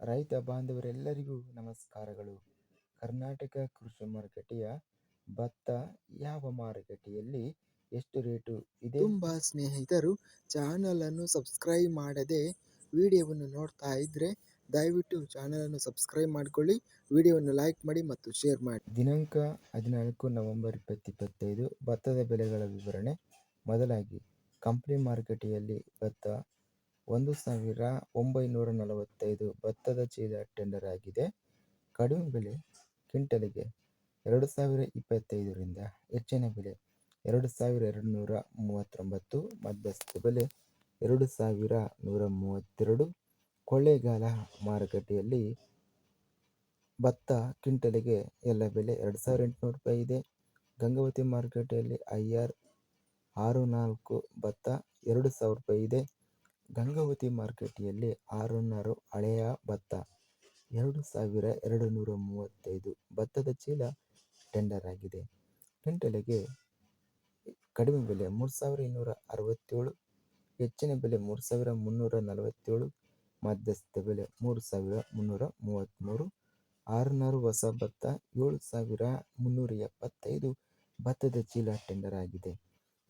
ರೈತ ಬಾಂಧವರೆಲ್ಲರಿಗೂ ನಮಸ್ಕಾರಗಳು. ಕರ್ನಾಟಕ ಕೃಷಿ ಮಾರುಕಟ್ಟೆಯ ಭತ್ತ ಯಾವ ಮಾರುಕಟ್ಟೆಯಲ್ಲಿ ಎಷ್ಟು ರೇಟು ಇದೆ? ತುಂಬಾ ಸ್ನೇಹಿತರು ಚಾನಲನ್ನು ಸಬ್ಸ್ಕ್ರೈಬ್ ಮಾಡದೆ ವಿಡಿಯೋವನ್ನು ನೋಡ್ತಾ ಇದ್ದರೆ ದಯವಿಟ್ಟು ಚಾನಲನ್ನು ಸಬ್ಸ್ಕ್ರೈಬ್ ಮಾಡಿಕೊಳ್ಳಿ ವಿಡಿಯೋವನ್ನು ಲೈಕ್ ಮಾಡಿ ಮತ್ತು ಶೇರ್ ಮಾಡಿ. ದಿನಾಂಕ ಹದಿನಾಲ್ಕು ನವೆಂಬರ್ ಇಪ್ಪತ್ತಿಪ್ಪತ್ತೈದು ಭತ್ತದ ಬೆಲೆಗಳ ವಿವರಣೆ. ಮೊದಲಾಗಿ ಕಂಪ್ನಿ ಮಾರುಕಟ್ಟೆಯಲ್ಲಿ ಭತ್ತ ಒಂದು ಸಾವಿರ ಒಂಬೈನೂರ ನಲವತ್ತೈದು ಭತ್ತದ ಚೀಲ ಟೆಂಡರ್ ಆಗಿದೆ. ಕಡಿಮೆ ಬೆಲೆ ಕ್ವಿಂಟಲಿಗೆ ಎರಡು ಸಾವಿರ ಇಪ್ಪತ್ತೈದರಿಂದ ಹೆಚ್ಚಿನ ಬೆಲೆ ಎರಡು ಸಾವಿರ ಎರಡು ನೂರ ಮೂವತ್ತೊಂಬತ್ತು, ಮಧ್ಯಸ್ಥ ಬೆಲೆ ಎರಡು ಸಾವಿರ ನೂರ ಮೂವತ್ತೆರಡು. ಕೊಳ್ಳೇಗಾಲ ಮಾರುಕಟ್ಟೆಯಲ್ಲಿ ಭತ್ತ ಕ್ವಿಂಟಲಿಗೆ ಎಲ್ಲ ಬೆಲೆ ಎರಡು ಸಾವಿರ ಎಂಟುನೂರು ರೂಪಾಯಿ ಇದೆ. ಗಂಗಾವತಿ ಮಾರುಕಟ್ಟೆಯಲ್ಲಿ ಐ ಆರ್ ಆರು ನಾಲ್ಕು ಭತ್ತ ಎರಡು ಸಾವಿರ ರೂಪಾಯಿ ಇದೆ. ಗಂಗಾವತಿ ಮಾರುಕಟ್ಟೆಯಲ್ಲಿ ಆರುನೂರು ಹಳೆಯ ಭತ್ತ, ಎರಡು ಸಾವಿರ ಎರಡು ನೂರ ಮೂವತ್ತೈದು ಭತ್ತದ ಚೀಲ ಟೆಂಡರ್ ಆಗಿದೆ. ಕ್ವಿಂಟಲಿಗೆ ಕಡಿಮೆ ಬೆಲೆ ಮೂರು ಸಾವಿರ ಇನ್ನೂರ ಅರವತ್ತೇಳು, ಹೆಚ್ಚಿನ ಬೆಲೆ ಮೂರು ಸಾವಿರ ಮುನ್ನೂರ ನಲವತ್ತೇಳು ಮಧ್ಯಸ್ಥ ಬೆಲೆ ಮೂರು ಸಾವಿರ ಮುನ್ನೂರ ಮೂವತ್ತ್ಮೂರು, ಆರುನೂರು ಹೊಸ ಭತ್ತ, ಏಳು ಸಾವಿರ ಮುನ್ನೂರ ಎಪ್ಪತ್ತೈದು ಭತ್ತದ ಚೀಲ ಟೆಂಡರ್ ಆಗಿದೆ.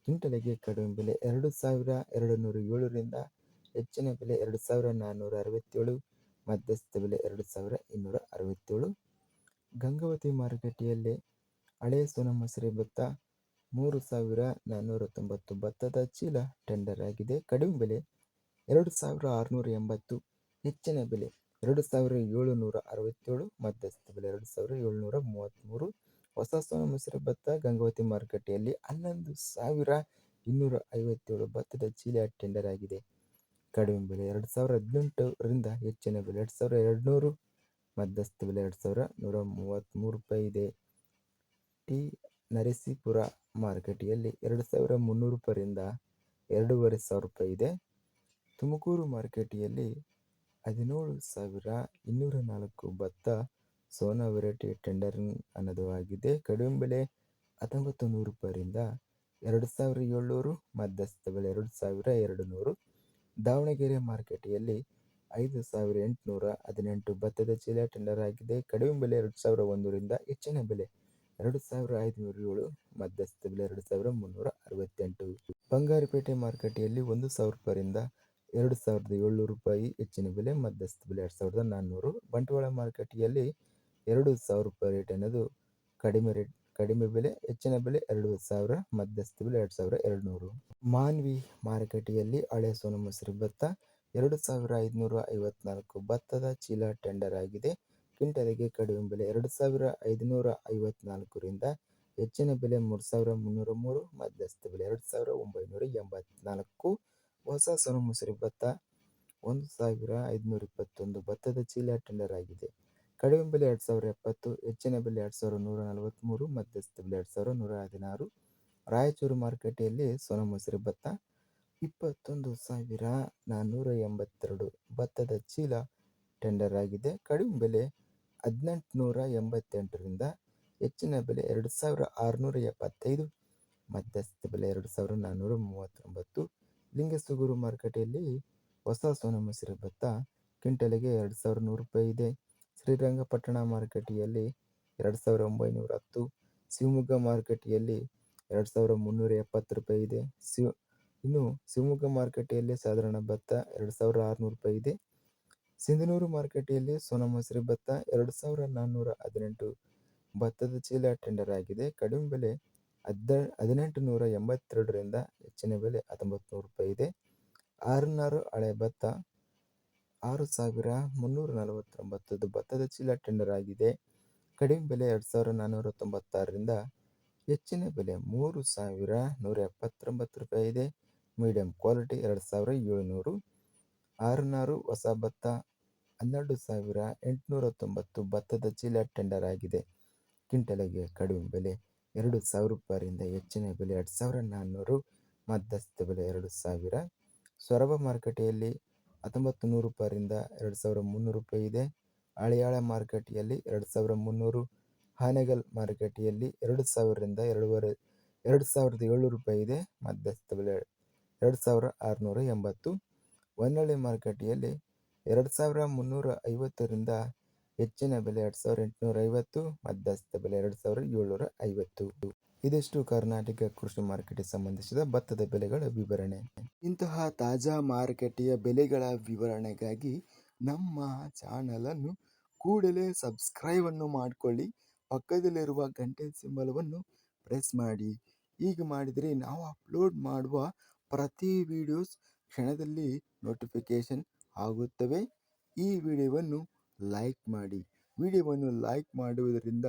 ಕ್ವಿಂಟಲಿಗೆ ಕಡಿಮೆ ಬೆಲೆ ಎರಡು ಸಾವಿರ ಎರಡು ನೂರ ಏಳರಿಂದ ಹೆಚ್ಚಿನ ಬೆಲೆ ಎರಡು ಸಾವಿರ ನಾನ್ನೂರ ಅರವತ್ತೇಳು, ಮಧ್ಯಸ್ಥ ಬೆಲೆ ಎರಡು ಸಾವಿರ ಇನ್ನೂರ ಅರವತ್ತೇಳು. ಗಂಗಾವತಿ ಮಾರುಕಟ್ಟೆಯಲ್ಲಿ ಹಳೆಯ ಸೋನ ಮಸೂರಿ ಭತ್ತ ಮೂರು ಸಾವಿರ ನಾನ್ನೂರ ತೊಂಬತ್ತು. ಭತ್ತದ ಚೀಲ ಟೆಂಡರ್ ಆಗಿದೆ. ಕಡಿಮೆ ಬೆಲೆ ಎರಡು ಸಾವಿರ ಆರುನೂರ ಎಂಬತ್ತು. ಹೆಚ್ಚಿನ ಬೆಲೆ ಎರಡು ಸಾವಿರ ಏಳುನೂರ ಅರವತ್ತೇಳು. ಮಧ್ಯಸ್ಥ ಬೆಲೆ ಎರಡು ಸಾವಿರ ಏಳುನೂರ ಮೂವತ್ತ್ಮೂರು. ಹೊಸ ಸೋನ ಮಸೂರಿ ಭತ್ತ ಗಂಗಾವತಿ ಮಾರುಕಟ್ಟೆಯಲ್ಲಿ ಹನ್ನೊಂದು ಸಾವಿರ ಇನ್ನೂರ ಐವತ್ತೇಳು. ಭತ್ತದ ಚೀಲ ಟೆಂಡರ್ ಆಗಿದೆ. ಕಡಿಮೆ ಬೆಲೆ ಎರಡು ಸಾವಿರ ಹದಿನೆಂಟರಿಂದ ಹೆಚ್ಚಿನ ಬೆಲೆ. ಎರಡು ಸಾವಿರ ಎರಡುನೂರು ಮಧ್ಯಸ್ಥ ಬೆಲೆ ಎರಡು ಸಾವಿರ ನೂರ ಮೂವತ್ತ್ಮೂರು ರೂಪಾಯಿ ಇದೆ. ಟಿ ನರಸೀಪುರ ಮಾರುಕಟ್ಟೆಯಲ್ಲಿ ಎರಡು ಸಾವಿರ ಮುನ್ನೂರು ರೂಪಾಯಿಂದ ಎರಡೂವರೆ ಸಾವಿರ ರೂಪಾಯಿ ಇದೆ. ತುಮಕೂರು ಮಾರುಕಟ್ಟೆಯಲ್ಲಿ ಹದಿನೇಳು ಸಾವಿರ ಇನ್ನೂರ ನಾಲ್ಕು ಭತ್ತ ಸೋನಾ ವೆರೈಟಿ ಟೆಂಡರಿಂಗ್ ಅನ್ನೋದು ಆಗಿದೆ ಕಡಿಮೆ ಬೆಲೆ ಹತ್ತೊಂಬತ್ತು ನೂರು ರೂಪಾಯಿಂದ ಎರಡು ಸಾವಿರ ಏಳ್ನೂರು ಮಧ್ಯಸ್ಥ ಬೆಲೆ ಎರಡು ಸಾವಿರ ಎರಡು ನೂರು ದಾವಣಗೆರೆ ಮಾರುಕಟ್ಟೆಯಲ್ಲಿ ಐದು ಸಾವಿರ ಎಂಟುನೂರ ಹದಿನೆಂಟು ಭತ್ತದ ಚೀಲ ಟೆಂಡರ್ ಆಗಿದೆ. ಕಡಿಮೆ ಬೆಲೆ ಎರಡು ಸಾವಿರ ಒಂದರಿಂದ ಹೆಚ್ಚಿನ ಬೆಲೆ ಎರಡು ಸಾವಿರ ಐದುನೂರ ಏಳು, ಮಧ್ಯಸ್ಥ ಬೆಲೆ ಎರಡು ಸಾವಿರ ಮುನ್ನೂರ ಅರವತ್ತೆಂಟು. ಬಂಗಾರಪೇಟೆ ಮಾರುಕಟ್ಟೆಯಲ್ಲಿ ಒಂದು ಸಾವಿರ ರೂಪಾಯಿಂದ ಎರಡು ಸಾವಿರದ ಏಳ್ನೂರು ರೂಪಾಯಿ ಹೆಚ್ಚಿನ ಬೆಲೆ, ಮಧ್ಯಸ್ಥ ಬೆಲೆ ಎರಡು ಸಾವಿರದ ನಾನ್ನೂರು. ಬಂಟ್ವಾಳ ಮಾರುಕಟ್ಟೆಯಲ್ಲಿ ಎರಡು ಸಾವಿರ ರೂಪಾಯಿ ರೇಟ್ ಅನ್ನೋದು ಕಡಿಮೆ ರೇಟ್ ಕಡಿಮೆ ಬೆಲೆ, ಹೆಚ್ಚಿನ ಬೆಲೆ ಎರಡು ಸಾವಿರ, ಮಧ್ಯಸ್ಥ ಬೆಲೆ ಎರಡು ಸಾವಿರ ಎರಡು ನೂರು ಮಾನ್ವಿ ಮಾರುಕಟ್ಟೆಯಲ್ಲಿ ಹಳೆ ಸೋನು ಮಸೂರಿ ಭತ್ತ, ಎರಡು ಸಾವಿರ ಐದುನೂರ ಐವತ್ನಾಲ್ಕು ಭತ್ತದ ಚೀಲ ಟೆಂಡರ್ ಆಗಿದೆ. ಕ್ವಿಂಟಲಿಗೆ ಕಡಿಮೆ ಬೆಲೆ ಎರಡು ಸಾವಿರ ಐದುನೂರ ಐವತ್ನಾಲ್ಕರಿಂದ ಹೆಚ್ಚಿನ ಬೆಲೆ ಮೂರು ಸಾವಿರ ಮುನ್ನೂರ ಮೂರು, ಮಧ್ಯಸ್ಥ ಬೆಲೆ ಎರಡು ಸಾವಿರ ಒಂಬೈನೂರ ಎಂಬತ್ನಾಲ್ಕು. ಹೊಸ ಸೋನು ಮಸೂರಿ ಭತ್ತ, ಒಂದು ಸಾವಿರ ಐದುನೂರ ಇಪ್ಪತ್ತೊಂದು ಭತ್ತದ ಚೀಲ ಟೆಂಡರ್ ಆಗಿದೆ. ಕಡಿಮೆ ಬೆಲೆ ಎರಡು ಸಾವಿರ ಎಪ್ಪತ್ತು, ಹೆಚ್ಚಿನ ಬೆಲೆ ಎರಡು ಸಾವಿರ ನೂರ ನಲವತ್ತ್ಮೂರು ಮಧ್ಯಸ್ಥ ಬೆಲೆ ಎರಡು ಸಾವಿರ ನೂರ ಹದಿನಾರು, ರಾಯಚೂರು ಮಾರುಕಟ್ಟೆಯಲ್ಲಿ ಸೋನ ಮಸೂರಿ ಭತ್ತ ಇಪ್ಪತ್ತೊಂದು ಸಾವಿರ ನಾನ್ನೂರ ಎಂಬತ್ತೆರಡು. ಭತ್ತದ ಚೀಲ ಟೆಂಡರ್ ಆಗಿದೆ. ಕಡಿಮೆ ಬೆಲೆ ಹದಿನೆಂಟುನೂರ ಎಂಬತ್ತೆಂಟರಿಂದ ಹೆಚ್ಚಿನ ಬೆಲೆ ಎರಡು ಸಾವಿರ ಆರುನೂರ ಎಪ್ಪತ್ತೈದು, ಮಧ್ಯಸ್ಥ ಬೆಲೆ ಎರಡು ಸಾವಿರ ನಾನ್ನೂರ ಮೂವತ್ತೊಂಬತ್ತು. ಲಿಂಗಸುಗೂರು ಮಾರುಕಟ್ಟೆಯಲ್ಲಿ ಹೊಸ ಸೋನ ಮಸೂರಿ ಭತ್ತ ಕ್ವಿಂಟಲಿಗೆ ಎರಡು ಸಾವಿರ ನೂರು ರೂಪಾಯಿ ಇದೆ. ಶ್ರೀರಂಗಪಟ್ಟಣ ಮಾರುಕಟ್ಟೆಯಲ್ಲಿ ಎರಡು ಸಾವಿರ ಒಂಬೈನೂರ ಹತ್ತು ಶಿವಮೊಗ್ಗ ಮಾರುಕಟ್ಟೆಯಲ್ಲಿ ಎರಡು ಸಾವಿರ ಮುನ್ನೂರ ಎಪ್ಪತ್ತು ರೂಪಾಯಿ ಇದೆ. ಶಿವ ಇನ್ನು ಶಿವಮೊಗ್ಗ ಮಾರುಕಟ್ಟೆಯಲ್ಲಿ ಸಾಧಾರಣ ಭತ್ತ ಎರಡು ಸಾವಿರ ಆರುನೂರು ರೂಪಾಯಿ ಇದೆ. ಸಿಂಧನೂರು ಮಾರುಕಟ್ಟೆಯಲ್ಲಿ ಸೋನಾ ಮಸೂರಿ ಭತ್ತ ಎರಡು ಸಾವಿರ ನಾನ್ನೂರ ಹದಿನೆಂಟು ಭತ್ತದ ಚೀಲ ಟೆಂಡರ್ ಆಗಿದೆ. ಕಡಿಮೆ ಬೆಲೆ ಹದ್ದ, ಹದಿನೆಂಟು ನೂರ ಎಂಬತ್ತೆರಡರಿಂದ ಹೆಚ್ಚಿನ ಬೆಲೆ ಹತ್ತೊಂಬತ್ತು ನೂರು ರೂಪಾಯಿ ಇದೆ. ಆರುನಾರು ಹಳೆ ಭತ್ತ ಆರು ಸಾವಿರ ಮುನ್ನೂರ ನಲವತ್ತೊಂಬತ್ತು ಭತ್ತದ ಚೀಲ ಟೆಂಡರ್ ಆಗಿದೆ. ಕಡಿಮೆ ಬೆಲೆ ಎರಡು ಸಾವಿರ ನಾನ್ನೂರ ತೊಂಬತ್ತಾರರಿಂದ ಹೆಚ್ಚಿನ ಬೆಲೆ ಮೂರು ಸಾವಿರ ನೂರ ಎಪ್ಪತ್ತೊಂಬತ್ತು ರೂಪಾಯಿ ಇದೆ. ಮೀಡಿಯಂ ಕ್ವಾಲಿಟಿ ಎರಡು ಸಾವಿರ ಏಳುನೂರು. ಆರುನಾರು ಹೊಸ ಭತ್ತ ಹನ್ನೆರಡು ಸಾವಿರ ಎಂಟುನೂರ ತೊಂಬತ್ತು ಭತ್ತದ ಚೀಲ ಟೆಂಡರ್ ಆಗಿದೆ. ಕ್ವಿಂಟಲಿಗೆ ಕಡಿಮೆ ಬೆಲೆ ಎರಡು ಸಾವಿರ ರೂಪಾಯಿಂದ ಹೆಚ್ಚಿನ ಬೆಲೆ ಎರಡು ಸಾವಿರ ನಾನ್ನೂರು ಮಧ್ಯಸ್ಥ ಬೆಲೆ ಎರಡು ಸಾವಿರ. ಸೊರಬ ಮಾರುಕಟ್ಟೆಯಲ್ಲಿ ಹತ್ತೊಂಬತ್ತು ನೂರು ರೂಪಾಯಿಯಿಂದ ಎರಡು ಸಾವಿರ ಮುನ್ನೂರು ರೂಪಾಯಿ ಇದೆ. ಹಳಿಯಾಳ ಮಾರುಕಟ್ಟೆಯಲ್ಲಿ ಎರಡು ಸಾವಿರ ಮುನ್ನೂರು, ಹಾನೆಗಲ್ ಮಾರುಕಟ್ಟೆಯಲ್ಲಿ ಎರಡು ಸಾವಿರದಿಂದ ಎರಡೂವರೆ, ಎರಡು ಸಾವಿರದ ಏಳ್ನೂರು ರೂಪಾಯಿ ಇದೆ. ಮಧ್ಯಸ್ಥ ಬೆಲೆ ಎರಡು ಸಾವಿರ ಆರುನೂರ ಎಂಬತ್ತು. ಹೊನ್ನಳ್ಳಿ ಮಾರುಕಟ್ಟೆಯಲ್ಲಿ ಎರಡು ಸಾವಿರ ಮುನ್ನೂರ ಐವತ್ತರಿಂದ ಹೆಚ್ಚಿನ ಬೆಲೆ ಎರಡು ಸಾವಿರ ಎಂಟುನೂರ ಐವತ್ತು ಮಧ್ಯಸ್ಥ ಬೆಲೆ ಎರಡು ಸಾವಿರ ಏಳ್ನೂರ ಐವತ್ತು ಇದಿಷ್ಟು ಕರ್ನಾಟಕ ಕೃಷಿ ಮಾರುಕಟ್ಟೆ ಸಂಬಂಧಿಸಿದ ಭತ್ತದ ಬೆಲೆಗಳ ವಿವರಣೆ. ಇಂತಹ ತಾಜಾ ಮಾರುಕಟ್ಟೆಯ ಬೆಲೆಗಳ ವಿವರಣೆಗಾಗಿ ನಮ್ಮ ಚಾನಲನ್ನು ಕೂಡಲೇ ಸಬ್ಸ್ಕ್ರೈಬನ್ನು ಮಾಡಿಕೊಳ್ಳಿ. ಪಕ್ಕದಲ್ಲಿರುವ ಗಂಟೆ ಸಿಂಬಲವನ್ನು ಪ್ರೆಸ್ ಮಾಡಿ. ಹೀಗೆ ಮಾಡಿದರೆ ನಾವು ಅಪ್ಲೋಡ್ ಮಾಡುವ ಪ್ರತಿ ವಿಡಿಯೋಸ್ ಕ್ಷಣದಲ್ಲಿ ನೋಟಿಫಿಕೇಷನ್ ಆಗುತ್ತವೆ. ಈ ವಿಡಿಯೋವನ್ನು ಲೈಕ್ ಮಾಡಿ. ವಿಡಿಯೋವನ್ನು ಲೈಕ್ ಮಾಡುವುದರಿಂದ